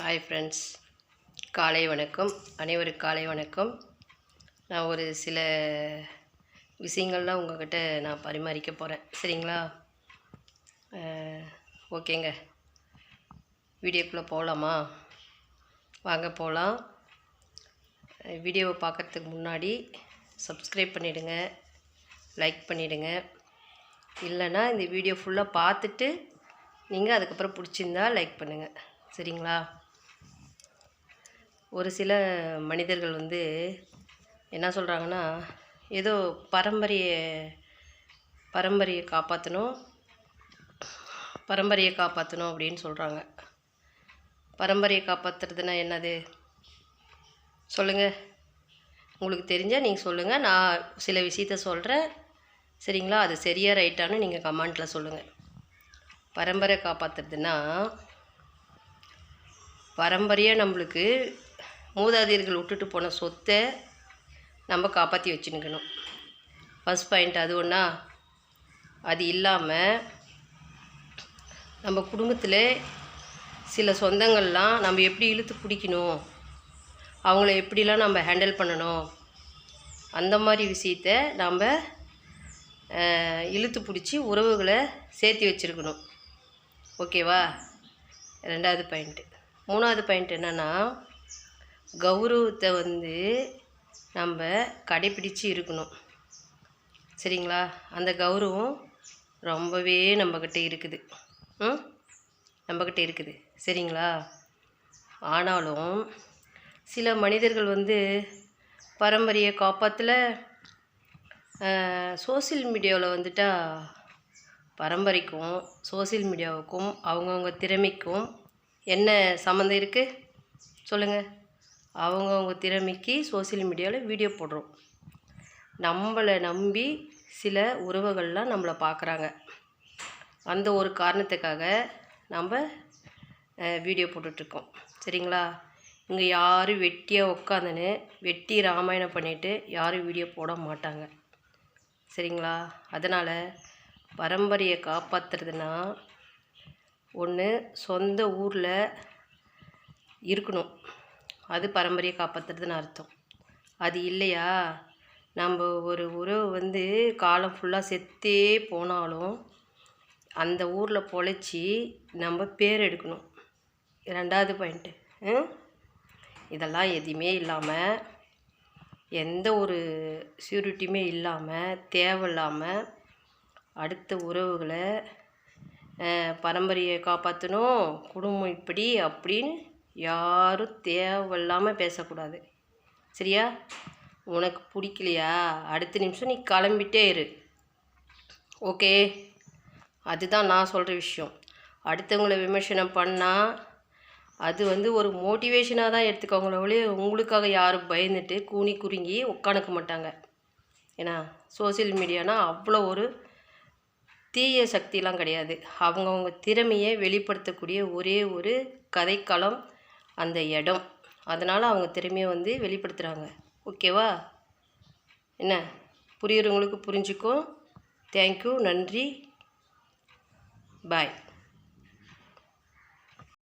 Hi friends காலை வணக்கம். அனைவருக்கு காலை வணக்கம். நான் ஒரு சில விஷயங்கள்லாம் உங்கள்கிட்ட நான் பரிமாறிக்க போகிறேன் சரிங்களா? ஓகேங்க. வீடியோக்குள்ளே போகலாமா வாங்க போகலாம் வீடியோவை பார்க்குறதுக்கு முன்னாடி சப்ஸ்கிரைப் பண்ணிவிடுங்க லைக் பண்ணிவிடுங்க இல்லைன்னா இந்த வீடியோ ஃபுல்லாக பார்த்துட்டு நீங்கள் அதுக்கப்புறம் பிடிச்சிருந்தா லைக் பண்ணுங்கள் சரிங்களா? ஒரு சில மனிதர்கள் வந்து என்ன சொல்கிறாங்கன்னா ஏதோ பரம்பரையை பரம்பரையை காப்பாற்றணும் பரம்பரையை காப்பாற்றணும் அப்படின்னு சொல்கிறாங்க பரம்பரையை காப்பாற்றுறதுனா என்னது? சொல்லுங்கள் உங்களுக்கு தெரிஞ்சால் நீங்கள் சொல்லுங்கள் நான் சில விஷயத்த சொல்கிறேன் சரிங்களா? அது சரியாக ரைட்டானு நீங்கள் கமெண்ட்டில் சொல்லுங்கள் பரம்பரை காப்பாற்றுறதுன்னா பரம்பரையாக நம்மளுக்கு மூதாதையர்கள் விட்டுட்டு போன சொத்தை நம்ம காப்பாற்றி வச்சுன்னுக்கணும் ஃபஸ்ட் பாயிண்ட் அது ஒன்றா அது இல்லாமல் நம்ம குடும்பத்தில் சில சொந்தங்கள்லாம் நம்ம எப்படி இழுத்து பிடிக்கணும் அவங்கள எப்படிலாம் நம்ம ஹேண்டில் பண்ணணும் அந்த மாதிரி விஷயத்த நம்ம இழுத்து பிடிச்சி உறவுகளை சேர்த்து வச்சுருக்கணும். ஓகேவா ரெண்டாவது பாயிண்ட்டு மூணாவது பாயிண்ட் என்னென்னா கௌரவத்தை வந்து நம்ம கடைப்பிடிச்சு இருக்கணும். சரிங்களா? அந்த கௌரவம் ரொம்பவே நம்மக்கிட்ட இருக்குது. ம்? நம்மக்கிட்ட இருக்குது. சரிங்களா? ஆனாலும் சில மனிதர்கள் வந்து பரம்பரையை காப்பாற்றல சோசியல் மீடியாவில் வந்துட்டா பரம்பரைக்கும் சோசியல் மீடியாவுக்கும் அவங்கவுங்க திறமைக்கும் என்ன சம்மந்தம் இருக்குது சொல்லுங்கள் அவங்கவுங்க திறமைக்கு சோசியல் மீடியாவில் வீடியோ போடுறோம். நம்மளை நம்பி சில உறவுகள்லாம் நம்மளை பார்க்குறாங்க அந்த ஒரு காரணத்துக்காக நம்ம வீடியோ போட்டுட்ருக்கோம். சரிங்களா? இங்கே யாரும் வெட்டியாக உட்காந்துன்னு வெட்டி ராமாயணம் பண்ணிவிட்டு யாரும் வீடியோ போட மாட்டாங்க. சரிங்களா? அதனால் பரம்பரையை காப்பாற்றுறதுனா ஒன்று சொந்த ஊரில் இருக்கணும். அது பரம்பரையை காப்பாற்றுறதுன்னு அர்த்தம். அது இல்லையா? நம்ம ஒரு உறவு வந்து காலம் ஃபுல்லாக செத்தே போனாலும் அந்த ஊரில் பொழைச்சி நம்ம பேர் எடுக்கணும். ரெண்டாவது பாயிண்ட்டு இதெல்லாம் எதுவுமே இல்லாமல் எந்த ஒரு சியூரிட்டியுமே இல்லாமல் தேவையில்லாமல் அடுத்த உறவுகளை பரம்பரையை காப்பாற்றணும் குடும்பம் இப்படி அப்படின்னு யாரும் தேவையில்லாமல் பேசக்கூடாது. சரியா? உனக்கு பிடிக்கலையா? அடுத்த நிமிஷம் நீ கிளம்பிட்டே இரு. ஓகே? அதுதான் நான் சொல்கிற விஷயம். அடுத்தவங்கள விமர்சனம் பண்ணால் அது வந்து ஒரு மோட்டிவேஷனாக தான் எடுத்துக்கோங்களே ஒழிய உங்களுக்காக யாரும் பயந்துட்டு கூனி குறுங்கி உட்காந்துக்க மாட்டாங்க. ஏன்னா சோசியல் மீடியானா அவ்வளோ ஒரு தீய சக்திலாம் கிடையாது. அவங்கவுங்க திறமையை வெளிப்படுத்தக்கூடிய ஒரே ஒரு கதைக்களம் அந்த இடம். அதனால் அவங்க திறமையை வந்து வெளிப்படுத்துகிறாங்க ஓகேவா என்ன? புரியுறவங்களுக்கு புரிஞ்சுக்கும் தேங்க்யூ நன்றி. பாய்